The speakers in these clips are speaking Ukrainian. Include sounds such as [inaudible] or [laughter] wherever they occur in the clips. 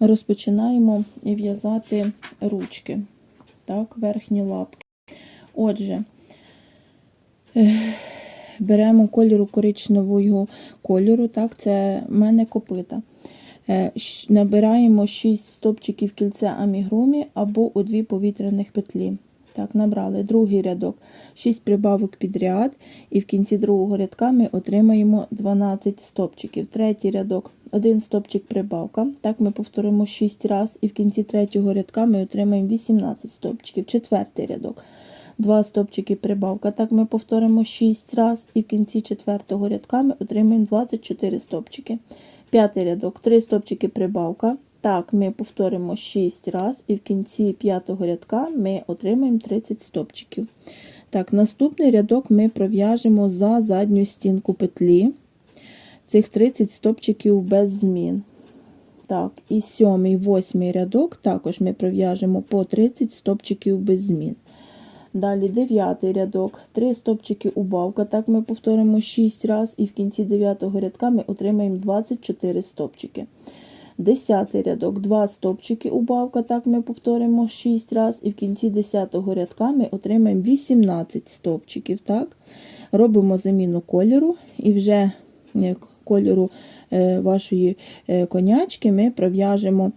розпочинаємо в'язати ручки, так, верхні лапки. Отже, беремо кольору коричневого кольору, так, це в мене копита. Е, Набираємо 6 стопчиків кільця амігрумі або у дві повітряних петлі. Так, набрали другий рядок, 6 прибавок підряд, і в кінці другого рядка ми отримаємо 12 стопчиків. Третій рядок, один стопчик прибавка. Так ми повторимо 6 разів, і в кінці третього рядка ми отримаємо 18 стопчиків. Четвертий рядок, 2 стопчики прибавка. Так ми повторимо 6 разів, і в кінці четвертого рядка ми отримаємо 24 стопчики. П'ятий рядок, 3 стопчики прибавка. Так, ми повторимо 6 разів, і в кінці п'ятого рядка ми отримаємо 30 стопчиків. Так, наступний рядок ми пров'яжемо за задню стінку петлі. Цих 30 стопчиків без змін. Так, і сьомий, восьмий рядок також ми пров'яжемо по 30 стопчиків без змін. Далі дев'ятий рядок, 3 стопчики убавка. Так ми повторимо 6 разів, і в кінці дев'ятого рядка ми отримаємо 24 стопчики. Десятий рядок, 2 стопчики убавка. Так ми повторимо 6 разів, і в кінці десятого рядка ми отримаємо 18 стопчиків. Так? Робимо заміну кольору і вже е, кольору е, вашої е, конячки ми пров'яжемо.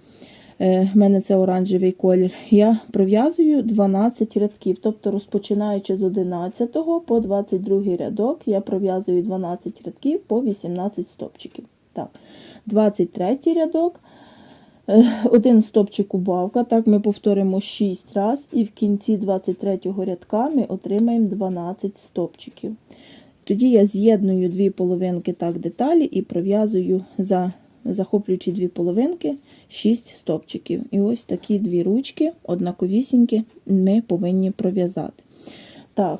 В мене це оранжевий колір. Я пров'язую 12 рядків, тобто розпочинаючи з 11 по 22 рядок, я пров'язую 12 рядків по 18 стопчиків. Так, 23 рядок, один стопчик убавка. Так, ми повторимо 6 разів, і в кінці 23 рядка ми отримаємо 12 стопчиків. Тоді я з'єдную дві половинки так деталі і пров'язую за захоплюючи дві половинки 6 стопчиків. І ось такі дві ручки, однаковісінькі, ми повинні пров'язати. Так,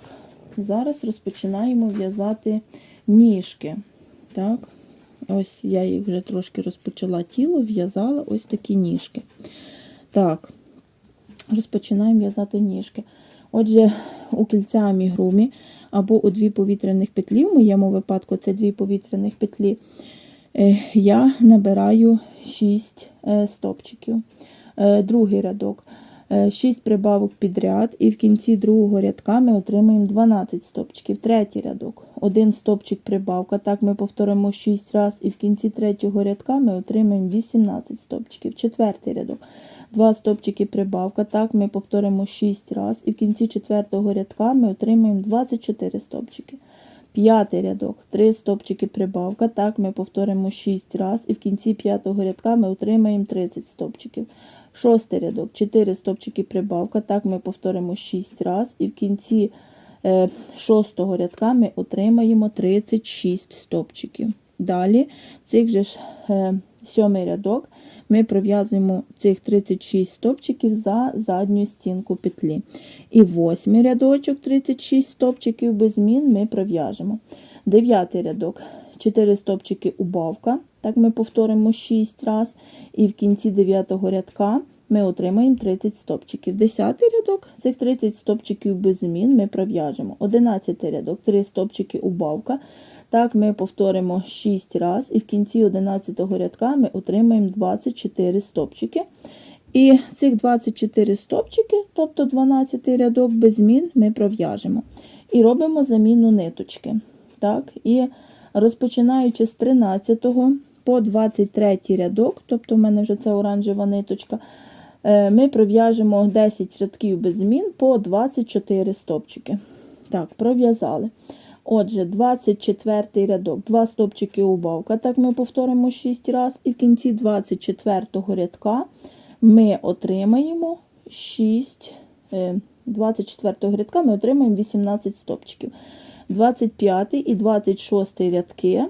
зараз розпочинаємо в'язати ніжки. Так, ось я їх вже трошки розпочала тіло, в'язала ось такі ніжки. Так, розпочинаємо в'язати ніжки. Отже, у кільця амігрумі або у дві повітряних петлі, в моєму випадку це дві повітряних петлі, е, я набираю 6 стопчиків. Е, Другий рядок. 6 прибавок підряд, і в кінці другого рядка ми отримаємо 12 стопчиків. Третій рядок. Один стопчик прибавка. Так ми повторимо 6 разів, і в кінці третього рядка ми отримаємо 18 стопчиків. Четвертий рядок. Два стопчики прибавка. Так ми повторимо 6 разів, і в кінці четвертого рядка ми отримаємо 24 стопчики. П'ятий рядок, 3 стопчики прибавка. Так, ми повторимо 6 разів, і в кінці п'ятого рядка ми отримаємо 30 стопчиків. Шостий рядок, 4 стопчики прибавка. Так, ми повторимо 6 разів, і в кінці е, шостого рядка ми отримаємо 36 стопчиків. Далі, цих же ж е, сьомий рядок, ми пров'язуємо цих 36 стопчиків за задню стінку петлі. І восьмий рядочок, 36 стопчиків без змін ми пров'яжемо. Дев'ятий рядок, 4 стопчики убавка. Так ми повторимо 6 раз. І в кінці дев'ятого рядка ми отримаємо 30 стопчиків. Десятий рядок, цих 30 стопчиків без змін ми пров'яжемо. Одинадцятий рядок, 3 стопчики убавка. Так, ми повторимо 6 раз, і в кінці 11 рядка ми отримаємо 24 стопчики. І цих 24 стопчики, тобто 12 рядок без змін, ми пров'яжемо. І робимо заміну ниточки. Так, І розпочинаючи з 13 по 23 рядок, тобто в мене вже це оранжева ниточка, е, ми пров'яжемо 10 рядків без змін по 24 стопчики. Так, пров'язали. Отже, 24 рядок, 2 стопчики убавка. Так ми повторимо 6 разів. І в кінці 24 рядка ми отримаємо 6, е, 24 рядка ми отримаємо 18 стопчиків. 25 і 26 рядки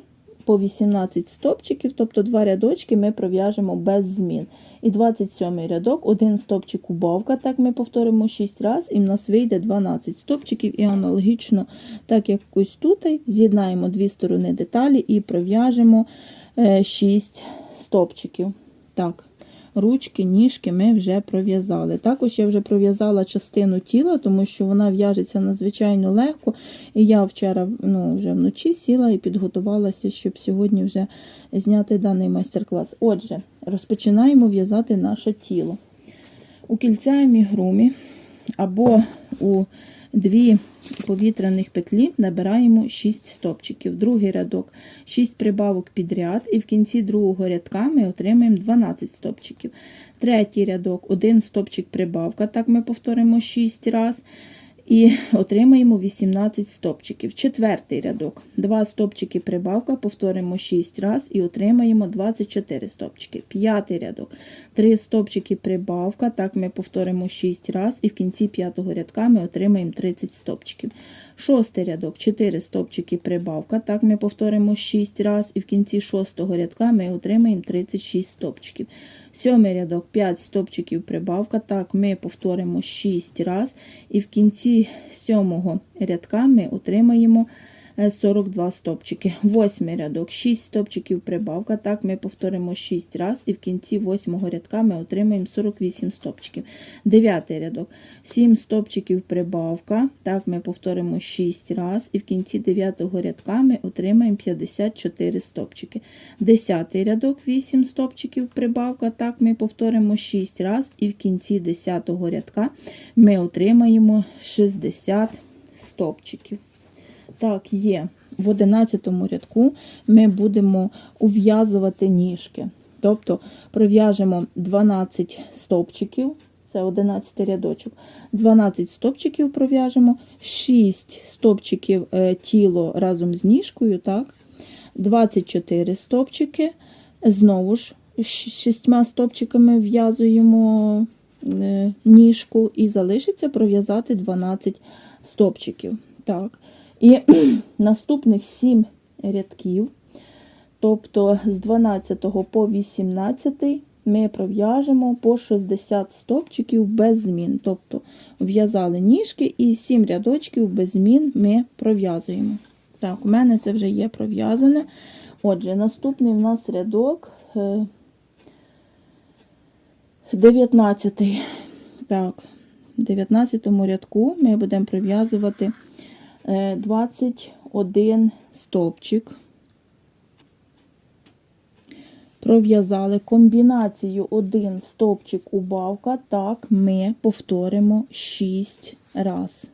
по 18 стопчиків, тобто два рядочки ми пров'яжемо без змін. І 27 рядок, один стопчик убавка, так ми повторимо 6 разів, і в нас вийде 12 стопчиків. І аналогічно, так як ось тут, з'єднаємо дві сторони деталі і пров'яжемо 6 стопчиків. Так, ручки, ніжки ми вже пров'язали. Також я вже пров'язала частину тіла, тому що вона в'яжеться надзвичайно легко. І я вчора ну, вже вночі сіла і підготувалася, щоб сьогодні вже зняти даний майстер-клас. Отже, розпочинаємо в'язати наше тіло. У кільця амігрумі або у дві повітряних петлі набираємо 6 стопчиків. Другий рядок 6 прибавок підряд, і в кінці другого рядка ми отримаємо 12 стопчиків. Третій рядок 1 стопчик прибавка, так ми повторимо 6 разів. І отримаємо 18 стопчиків. Четвертий рядок. 2 стопчики прибавка, повторимо 6 раз і отримаємо 24 стопчики. П'ятий рядок. 3 стопчики прибавка, так ми повторимо 6 раз і в кінці п'ятого рядка ми отримаємо 30 стопчиків. Шостий рядок. 4 стопчики прибавка, так ми повторимо 6 раз і в кінці шостого рядка ми отримаємо 36 стопчиків. Сьомий рядок 5 стопчиків прибавка. Так, ми повторимо 6 раз, і в кінці сьомого рядка ми отримаємо 42 стопчики. Восьмий рядок 6 стопчиків прибавка. Так, ми повторимо 6 раз, і в кінці восьмого рядка ми отримаємо 48 стопчиків. Дев'ятий рядок 7 стопчиків прибавка. Так, ми повторимо 6 раз, і в кінці дев'ятого рядка ми отримаємо 54 стопчики. Десятий рядок 8 стопчиків прибавка. Так, ми повторимо 6 раз, і в кінці десятого рядка ми отримаємо 60 стопчиків. Так, є. В 11 рядку ми будемо ув'язувати ніжки. Тобто пров'яжемо 12 стовпчиків, це 11 рядочок. 12 стовпчиків пров'яжемо, 6 стовпчиків е, тіло разом з ніжкою, так? 24 стовпчики. Знову ж щ- шістьма стовпчиками в'язуємо е, ніжку і залишиться пров'язати 12 стовпчиків. Так. І [clears throat] наступних 7 рядків, тобто з 12 по 18 ми пров'яжемо по 60 стовпчиків без змін. Тобто в'язали ніжки і 7 рядочків без змін ми пров'язуємо. Так, у мене це вже є пров'язане. Отже, наступний у нас рядок е, 19. Так, в 19 рядку ми будемо пров'язувати е, 21 стовпчик. Пров'язали комбінацію 1 стовпчик убавка, так ми повторимо 6 раз.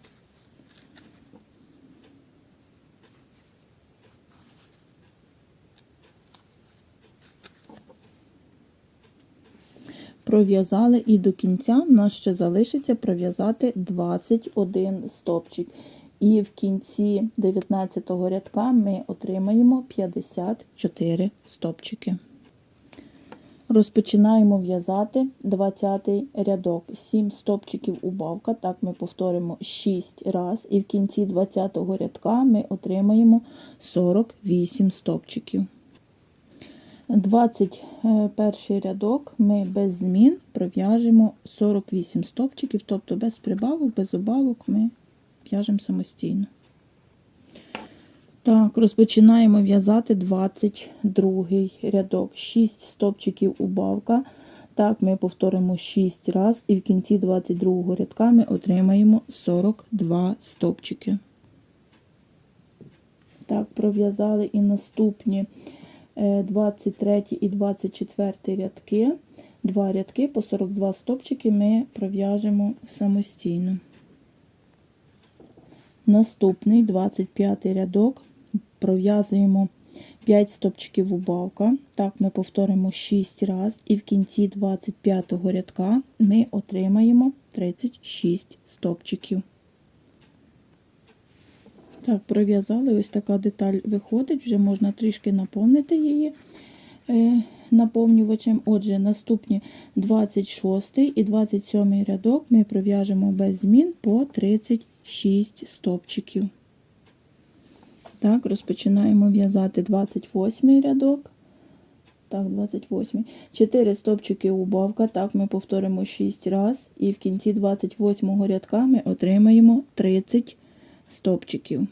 Пров'язали і до кінця в нас ще залишиться пров'язати 21 стовпчик. І в кінці 19 рядка ми отримаємо 54 стовпчики. Розпочинаємо в'язати 20 рядок. 7 стовпчиків убавка. Так ми повторимо 6 раз. І в кінці 20 рядка ми отримаємо 48 стовпчиків. 21 рядок ми без змін пров'яжемо 48 стовпчиків, тобто без прибавок, без убавок ми в'яжемо самостійно. Так, розпочинаємо в'язати 22 рядок. 6 стовпчиків убавка. Так, ми повторимо 6 раз, і в кінці 22 рядка ми отримаємо 42 стовпчики. Так, пров'язали і наступні е, 23 і 24 рядки. Два рядки по 42 стовпчики ми пров'яжемо самостійно. Наступний 25 рядок пров'язуємо 5 стопчиків убавка. Так, ми повторимо 6 раз, і в кінці 25 рядка ми отримаємо 36 стопчиків. Так, пров'язали, ось така деталь виходить, вже можна трішки наповнити її е, наповнювачем. Отже, наступні 26 і 27 рядок ми пров'яжемо без змін по 36 стопчиків. Так, розпочинаємо в'язати 28 рядок. Так, 28. 4 стопчики убавка. Так, ми повторимо 6 раз. І в кінці 28 рядка ми отримаємо 30 стопчиків.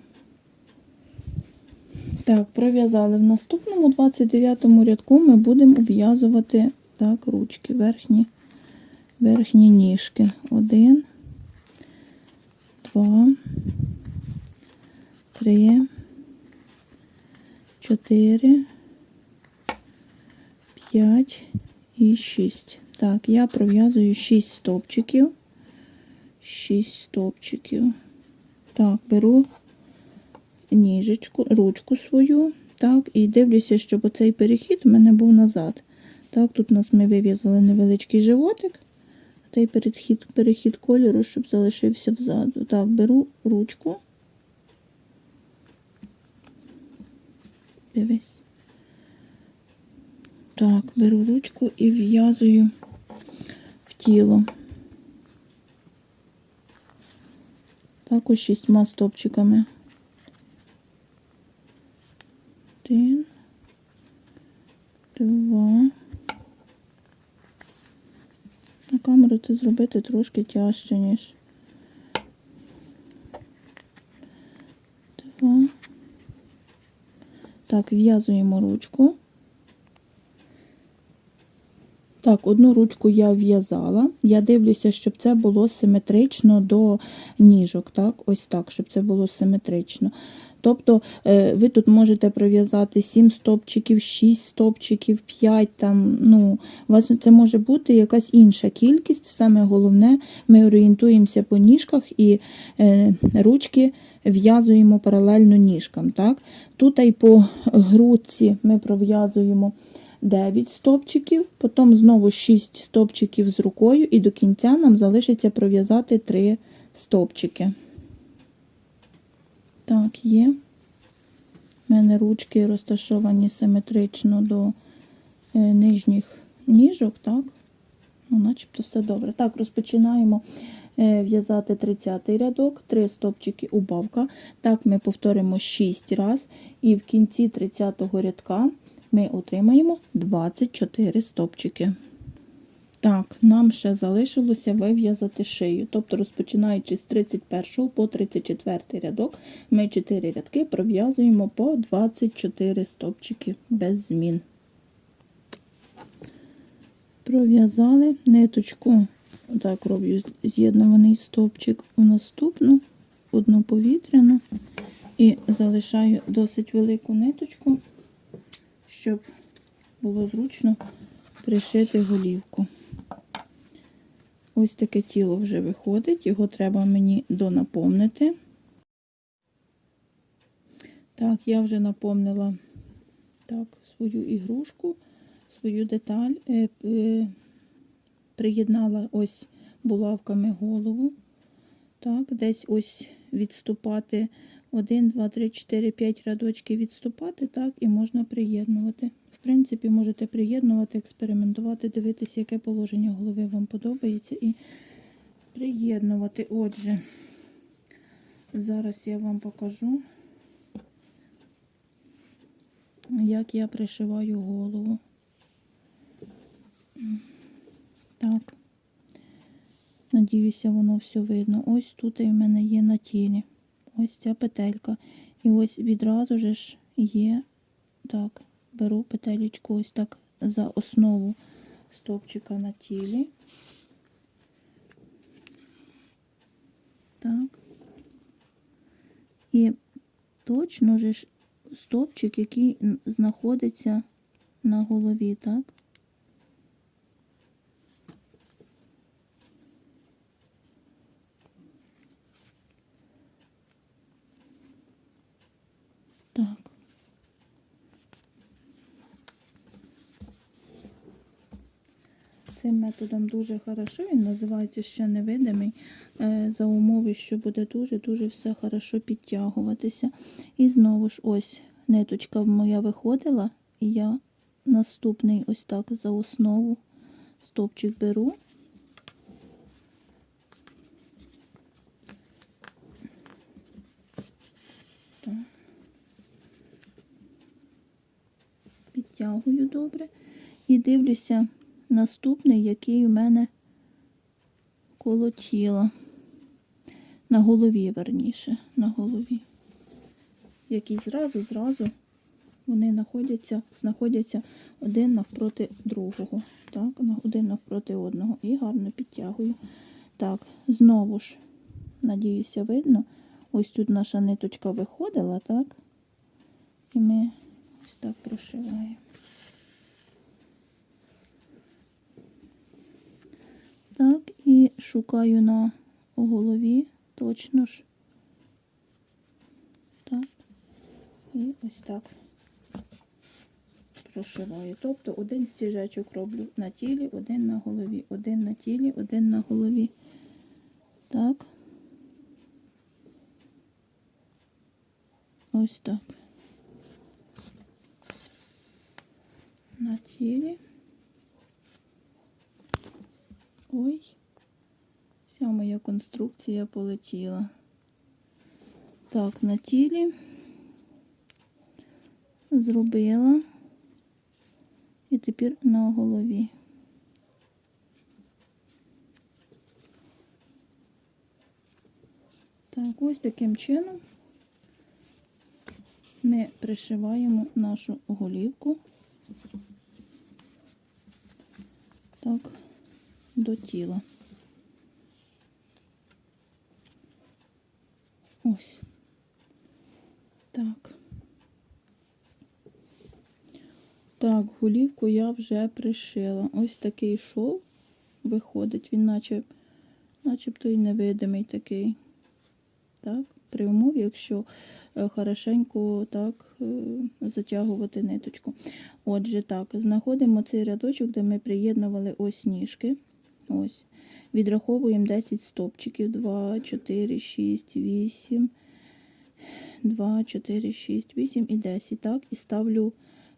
Так, пров'язали в наступному 29 рядку ми будемо в'язувати так, ручки, верхні, верхні ніжки. Один, два, три, чотири, п'ять і 6. Так, я пров'язую 6 стовпчиків. 6 стовпчиків. Так, беру ніжечку, ручку свою. Так, і дивлюся, щоб оцей перехід у мене був назад. Так, тут у нас ми вив'язали невеличкий животик. Цей перехід, перехід кольору, щоб залишився взаду. Так, беру ручку. Дивись. Так, беру ручку і в'язую в тіло. Також шістьма стопчиками. Один, два. На камеру це зробити трошки тяжче, ніж. Два. Так, в'язуємо ручку. Так, одну ручку я в'язала. Я дивлюся, щоб це було симетрично до ніжок. Так, ось так, щоб це було симетрично. Тобто е, ви тут можете пров'язати 7 стопчиків, 6 стопчиків, 5 там, ну, у вас це може бути якась інша кількість. Саме головне, ми орієнтуємося по ніжках і е, ручки в'язуємо паралельно ніжкам. Так? Тут і по грудці ми пров'язуємо 9 стопчиків, потім знову 6 стопчиків з рукою, і до кінця нам залишиться пров'язати 3 стопчики. Так, є. У мене ручки розташовані симетрично до е, нижніх ніжок, так? Ну, начебто все добре. Так, розпочинаємо е, в'язати 30 рядок, 3 стопчики убавка. Так, ми повторимо 6 раз, і в кінці 30 рядка ми отримаємо 24 стопчики. Так, нам ще залишилося вив'язати шию. Тобто, розпочинаючи з 31 по 34 рядок, ми 4 рядки пров'язуємо по 24 стопчики без змін. Пров'язали ниточку, так роблю з'єднуваний стовпчик у наступну, одну повітряну, і залишаю досить велику ниточку, щоб було зручно пришити голівку. Ось таке тіло вже виходить, його треба мені донаповнити. Так, я вже наповнила так, свою ігрушку, свою деталь, е, е, приєднала ось булавками голову. Так, десь ось відступати 1, 2, 3, 4, 5 рядочки відступати, так, і можна приєднувати. Принципі, можете приєднувати, експериментувати, дивитися, яке положення голови вам подобається, і приєднувати. Отже, зараз я вам покажу, як я пришиваю голову. Так, надіюся, воно все видно. Ось тут і в мене є на тілі. Ось ця петелька. І ось відразу ж є, так, беру петелечку ось так за основу стовпчика на тілі. Так. І точно же стовпчик, який знаходиться на голові? Так. Цим методом дуже хорошо, він називається ще невидимий, е, за умови, що буде дуже-дуже все хорошо підтягуватися. І знову ж ось ниточка моя виходила, і я наступний ось так за основу стовпчик беру. Підтягую добре і дивлюся наступний, який у мене коло тіла. На голові, верніше, на голові. Які зразу, зразу вони знаходяться, знаходяться один навпроти другого. Так, один навпроти одного. І гарно підтягую. Так, знову ж, надіюся, видно. Ось тут наша ниточка виходила, так? І ми ось так прошиваємо. Так, і шукаю на голові точно ж. Так. І ось так прошиваю. Тобто один стіжечок роблю на тілі, один на голові, один на тілі, один на голові. Так. Ось так. На тілі. Ой, вся моя конструкція полетіла. Так, на тілі зробила. І тепер на голові. Так, ось таким чином ми пришиваємо нашу голівку так, до тіла. Ось. Так. Так, голівку я вже пришила. Ось такий шов виходить, він наче, начебто і невидимий такий. Так, при умові, якщо е, хорошенько так е, затягувати ниточку. Отже, так, знаходимо цей рядочок, де ми приєднували ось ніжки. Ось. Відраховуємо 10 стопчиків. 2, 4, 6, 8, 2, 4, 6, 8 і 10. Так, і ставлю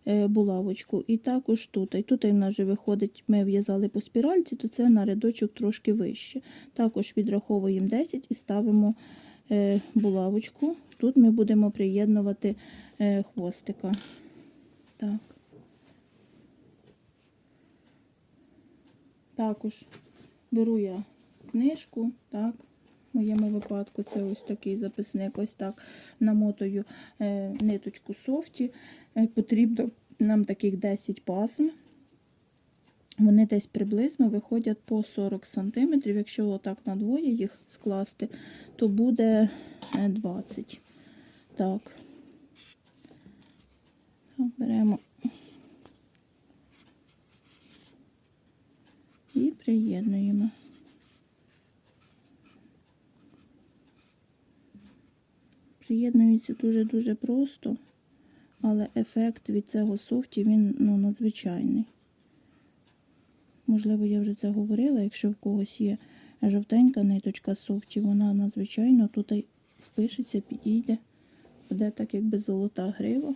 е, булавочку. І також тут. І тут у нас вже виходить, ми в'язали по спіральці, то це на рядочок трошки вище. Також відраховуємо 10 і ставимо е, булавочку. Тут ми будемо приєднувати е, хвостика. Так. Також беру я книжку, так, в моєму випадку це ось такий записник, ось так намотую е, ниточку софті. Е, потрібно нам таких 10 пасм. Вони десь приблизно виходять по 40 см. Якщо отак на двоє їх скласти, то буде е, 20. Так. Так, беремо і приєднуємо. Приєднується дуже-дуже просто, але ефект від цього софті він ну, надзвичайний. Можливо, я вже це говорила, якщо в когось є жовтенька ниточка софті, вона надзвичайно тут впишеться, підійде. Буде так, якби золота грива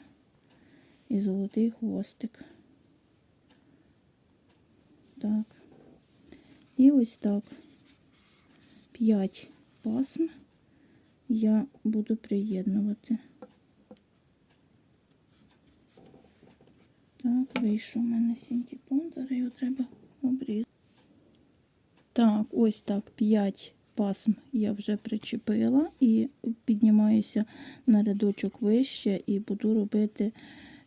і золотий хвостик. Так. І ось так. 5 пасм я буду приєднувати. Так, вийшов у мене зараз його треба обрізати. Так, ось так, 5 пасм я вже причепила і піднімаюся на рядочок вище і буду робити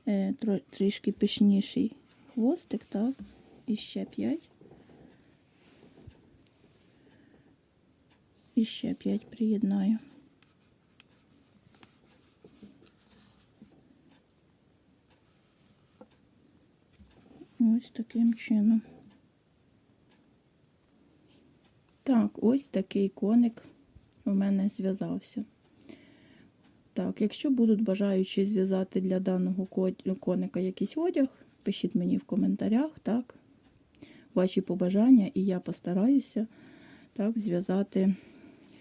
е, трішки пишніший хвостик, так, і ще 5. І ще 5 приєднаю. Ось таким чином. Так, ось такий коник у мене зв'язався. Так, якщо будуть бажаючі зв'язати для даного коника якийсь одяг, пишіть мені в коментарях, так, ваші побажання, і я постараюся так, зв'язати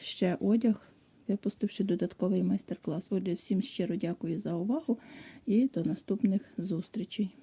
ще одяг, випустивши додатковий майстер-клас. Отже, всім щиро дякую за увагу і до наступних зустрічей.